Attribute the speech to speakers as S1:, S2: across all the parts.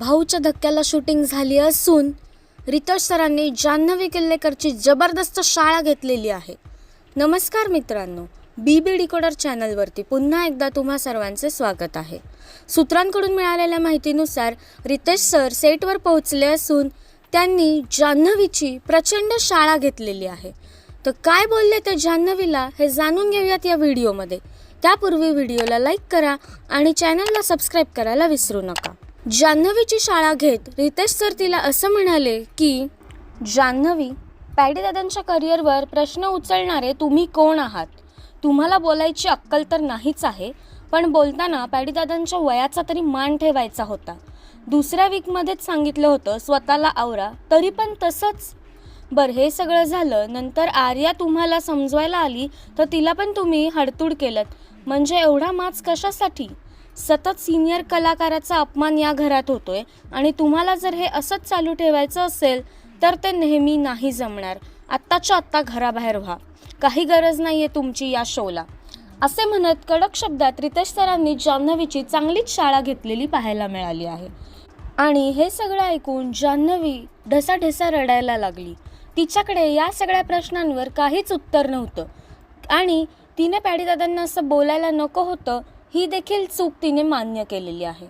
S1: भाऊच्या धक्क्याला शूटिंग झाली असून रितेश सरांनी जान्हवी किल्लेकरची जबरदस्त शाळा घेतलेली आहे. नमस्कार मित्रांनो बी बी डिकोडर चॅनलवरती पुन्हा एकदा तुम्हा सर्वांचे स्वागत आहे. सूत्रांकडून मिळालेल्या माहितीनुसार रितेश सर सेटवर पोहोचले असून त्यांनी जान्हवीची प्रचंड शाळा घेतलेली आहे. तर काय बोलले ते जान्हवीला हे जाणून घेऊयात या व्हिडिओमध्ये. त्यापूर्वी व्हिडिओला लाईक करा आणि चॅनलला सबस्क्राईब करायला विसरू नका. जान्हवीची शाळा घेत रितेश सर तिला असं म्हणाले की जान्हवी पॅडीदादांच्या करिअरवर प्रश्न उचलणारे तुम्ही कोण आहात? तुम्हाला बोलायची अक्कल तर नाहीच आहे पण बोलताना पॅडीदादांच्या वयाचा तरी मान ठेवायचा होता. दुसऱ्या वीकमध्येच सांगितलं होतं स्वतःला आवरा तरी पण तसंच. बरं हे सगळं झालं. नंतर आर्या तुम्हाला समजवायला आली तर तिला पण तुम्ही हडतूड केलं म्हणजे एवढा माच कशासाठी? सतत सिनियर कलाकाराचा अपमान या घरात होतोय. आणि तुम्हाला जर हे असंच चालू ठेवायचं असेल तर ते नेहमी नाही जमणार. आत्ताच्या आत्ता घराबाहेर व्हा. काही गरज नाही आहे तुमची या शोला. असे म्हणत कडक शब्दात रितेश सरांनी जान्हवीची चांगलीच शाळा घेतलेली पाहायला मिळाली आहे. आणि हे सगळं ऐकून जान्हवी ढसाढसा रडायला लागली. तिच्याकडे या सगळ्या प्रश्नांवर काहीच उत्तर नव्हतं. आणि तिने पॅडीदादांना असं बोलायला नको होतं ही देखील चूक तिने मान्य केलेली आहे.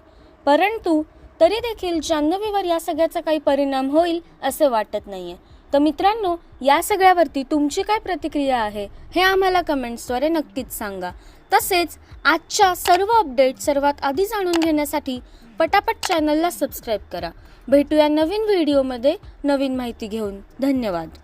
S1: परंतु तरी देखील जान्हवीवर या सगळ्याचा काही परिणाम होईल असे वाटत नाही आहे तर मित्रांनो या सगळ्यावरती तुमची काय प्रतिक्रिया आहे हे आम्हाला कमेंट्सद्वारे नक्कीच सांगा. तसेच आजच्या सर्व अपडेट सर्वात आधी जाणून घेण्यासाठी पटापट चॅनलला सबस्क्राईब करा. भेटूया नवीन व्हिडिओमध्ये नवीन माहिती घेऊन. धन्यवाद.